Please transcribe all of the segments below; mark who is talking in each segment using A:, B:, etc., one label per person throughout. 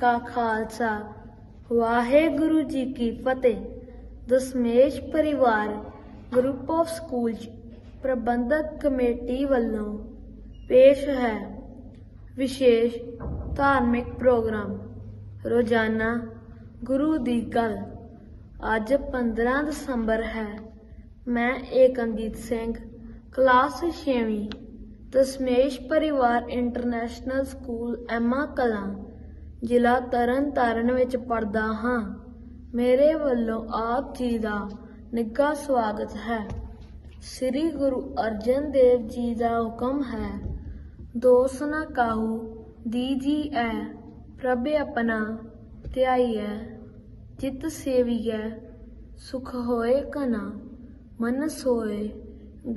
A: ਕਾ ਖਾਲਸਾ। ਵਾਹਿਗੁਰੂ ਜੀ ਕੀ ਫਤਿਹ। Dashmesh Parivar group of schools Parbandhak committee ਵੱਲੋਂ ਪੇਸ਼ ਹੈ ਵਿਸ਼ੇਸ਼ ਧਾਰਮਿਕ ਪ੍ਰੋਗਰਾਮ। ਰੋਜ਼ਾਨਾ ਗੁਰੂ ਦੀ ਗੱਲ। ਅੱਜ 15 ਦਸੰਬਰ ਹੈ। ਮੈਂ ਏਕਮਜੀਤ ਸਿੰਘ, ਕਲਾਸ 6ਵੀਂ Dasmesh Parivar international school, Emma Kalan. ਜ਼ਿਲ੍ਹਾ ਤਰਨ ਤਾਰਨ ਵਿੱਚ ਪੜ੍ਹਦਾ ਹਾਂ। ਮੇਰੇ ਵੱਲੋਂ ਆਪ ਜੀ ਦਾ ਨਿੱਘਾ ਸਵਾਗਤ ਹੈ। ਸ੍ਰੀ ਗੁਰੂ ਅਰਜਨ ਦੇਵ ਜੀ ਦਾ ਹੁਕਮ ਹੈ, ਦੋਸ ਨਾ ਕਾਹੂ, ਦੀਜੀ ਐ, ਪ੍ਰਭ ਆਪਣਾ ਧਿਆਈਐ ਚਿਤ ਸੇਵੀਐ, ਸੁਖ ਹੋਏ ਕਨਾ ਮਨ ਸੋਏ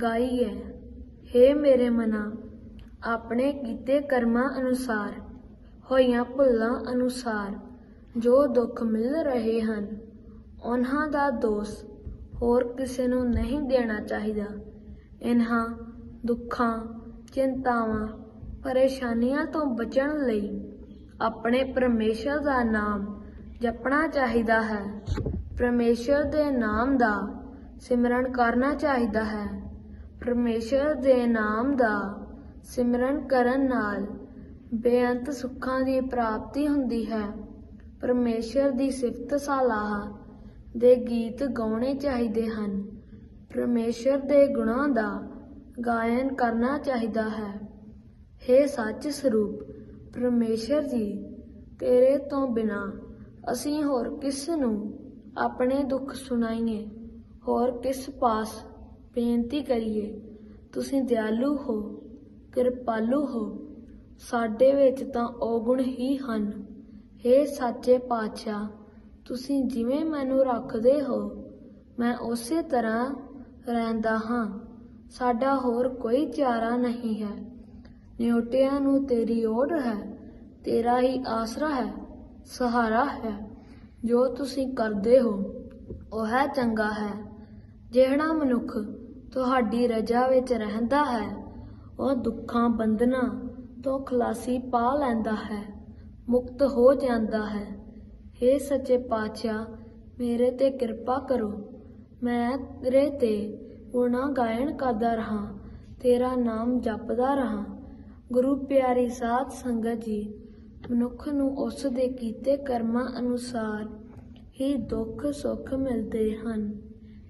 A: ਗਾਈਐ। ਹੇ ਮੇਰੇ ਮਨਾ, ਆਪਣੇ ਕੀਤੇ ਕਰਮਾਂ ਅਨੁਸਾਰ ਹੋਈਆਂ ਭੁੱਲਾਂ ਅਨੁਸਾਰ ਜੋ ਦੁੱਖ ਮਿਲ ਰਹੇ ਹਨ, ਉਹਨਾਂ ਦਾ ਦੋਸ਼ ਹੋਰ ਕਿਸੇ ਨੂੰ ਨਹੀਂ ਦੇਣਾ ਚਾਹੀਦਾ। ਇਨ੍ਹਾਂ ਦੁੱਖਾਂ, ਚਿੰਤਾਵਾਂ, ਪਰੇਸ਼ਾਨੀਆਂ ਤੋਂ ਬਚਣ ਲਈ ਆਪਣੇ ਪਰਮੇਸ਼ਰ ਦਾ ਨਾਮ ਜਪਣਾ ਚਾਹੀਦਾ ਹੈ। ਪਰਮੇਸ਼ਰ ਦੇ ਨਾਮ ਦਾ ਸਿਮਰਨ ਕਰਨਾ ਚਾਹੀਦਾ ਹੈ। ਪਰਮੇਸ਼ਰ ਦੇ ਨਾਮ ਦਾ ਸਿਮਰਨ ਕਰਨ ਨਾਲ ਬੇਅੰਤ ਸੁੱਖਾਂ ਦੀ ਪ੍ਰਾਪਤੀ ਹੁੰਦੀ ਹੈ। ਪਰਮੇਸ਼ਰ ਦੀ ਸਿਫਤ ਸਲਾਹ ਦੇ ਗੀਤ ਗਾਉਣੇ ਚਾਹੀਦੇ ਹਨ। ਪਰਮੇਸ਼ਰ ਦੇ ਗੁਣਾਂ ਦਾ ਗਾਇਨ ਕਰਨਾ ਚਾਹੀਦਾ ਹੈ। हे ਸੱਚ ਸਰੂਪ, ਪਰਮੇਸ਼ਰ ਜੀ, ਤੇਰੇ ਤੋਂ ਬਿਨਾ ਅਸੀਂ ਹੋਰ ਕਿਸ ਨੂੰ ਆਪਣੇ ਦੁੱਖ ਸੁਣਾਈਏ? ਹੋਰ ਕਿਸ ਪਾਸ ਬੇਨਤੀ ਕਰੀਏ? ਤੁਸੀਂ ਦਿਆਲੂ ਹੋ, ਕਿਰਪਾਲੂ ਹੋ। ਸਾਡੇ ਵਿੱਚ ਤਾਂ ਔਗੁਣ ਹੀ ਹਨ। हे ਸੱਚੇ ਪਾਤਸ਼ਾਹ, ਤੁਸੀਂ ਜਿਵੇਂ ਮੈਨੂੰ ਰੱਖਦੇ ਹੋ, ਮੈਂ ਉਸੇ ਤਰ੍ਹਾਂ ਰਹਿੰਦਾ ਹਾਂ। ਸਾਡਾ ਹੋਰ ਕੋਈ ਚਾਰਾ ਨਹੀਂ ਹੈ। ਨਿਉਟਿਆਂ ਨੂੰ ਤੇਰੀ ਓੜ ਹੈ, ਤੇਰਾ ਹੀ ਆਸਰਾ ਹੈ, ਸਹਾਰਾ ਹੈ। ਜੋ ਤੁਸੀਂ ਕਰਦੇ ਹੋ, ਉਹ ਹੈ ਚੰਗਾ ਹੈ। ਜਿਹੜਾ ਮਨੁੱਖ ਤੁਹਾਡੀ ਰਜਾ ਵਿੱਚ ਰਹਿੰਦਾ ਹੈ, ਉਹ ਦੁੱਖਾਂ, ਬੰਧਨਾਂ ਤੋਂ ਖਲਾਸੀ ਪਾ ਲੈਂਦਾ ਹੈ, ਮੁਕਤ ਹੋ ਜਾਂਦਾ ਹੈ। हे ਸੱਚੇ ਪਾਤਸ਼ਾਹ, ਮੇਰੇ ਤੇ ਕਿਰਪਾ ਕਰੋ। ਮੈਂ ਤੇਰੇ ਤੇ ਗੁਣਾ ਗਾਇਨ ਕਰਦਾ ਰਹਾ, ਤੇਰਾ ਨਾਮ ਜਪਦਾ ਰਹਾ। ਗੁਰੂ ਪਿਆਰੀ ਸਾਧ ਸੰਗਤ ਜੀ, ਮਨੁੱਖ ਨੂੰ ਉਸ ਦੇ ਕੀਤੇ ਕਰਮਾਂ ਅਨੁਸਾਰ ਹੀ ਦੁੱਖ ਸੁੱਖ ਮਿਲਦੇ ਹਨ।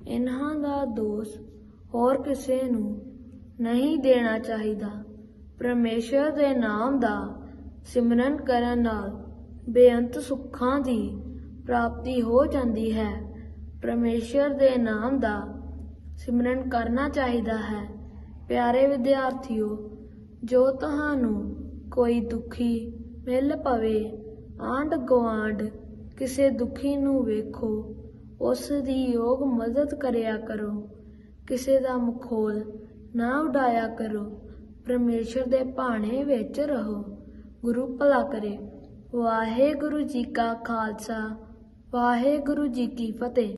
A: ਇਹਨਾਂ ਦਾ ਦੋਸ਼ ਹੋਰ ਕਿਸੇ ਨੂੰ ਨਹੀਂ ਦੇਣਾ ਚਾਹੀਦਾ। ਪਰਮੇਸ਼ਰ ਦੇ ਨਾਮ ਦਾ ਸਿਮਰਨ ਕਰਨ ਨਾਲ ਬੇਅੰਤ ਸੁੱਖਾਂ ਦੀ ਪ੍ਰਾਪਤੀ ਹੋ ਜਾਂਦੀ ਹੈ। ਪਰਮੇਸ਼ਰ ਦੇ ਨਾਮ ਦਾ ਸਿਮਰਨ ਕਰਨਾ ਚਾਹੀਦਾ ਹੈ। ਪਿਆਰੇ ਵਿਦਿਆਰਥੀਓ, ਜੋ ਤੁਹਾਨੂੰ ਕੋਈ ਦੁਖੀ ਮਿਲ ਪਵੇ ਆਂਡ ਗਵਾਂਡ ਕਿਸੇ ਦੁਖੀ ਨੂੰ ਵੇਖੋ, ਉਸ ਦੀ ਯੋਗ ਮਦਦ ਕਰਿਆ ਕਰੋ। ਕਿਸੇ ਦਾ ਮਖੌਲ ਨਾ ਉਡਾਇਆ ਕਰੋ। ਪਰਮੇਸ਼ਰ ਦੇ ਭਾਣੇ ਵਿੱਚ ਰਹੋ। ਗੁਰੂ ਭਲਾ ਕਰੇ। ਵਾਹਿਗੁਰੂ ਜੀ ਕਾ ਖਾਲਸਾ। ਵਾਹਿਗੁਰੂ ਜੀ ਕੀ ਫਤਿਹ।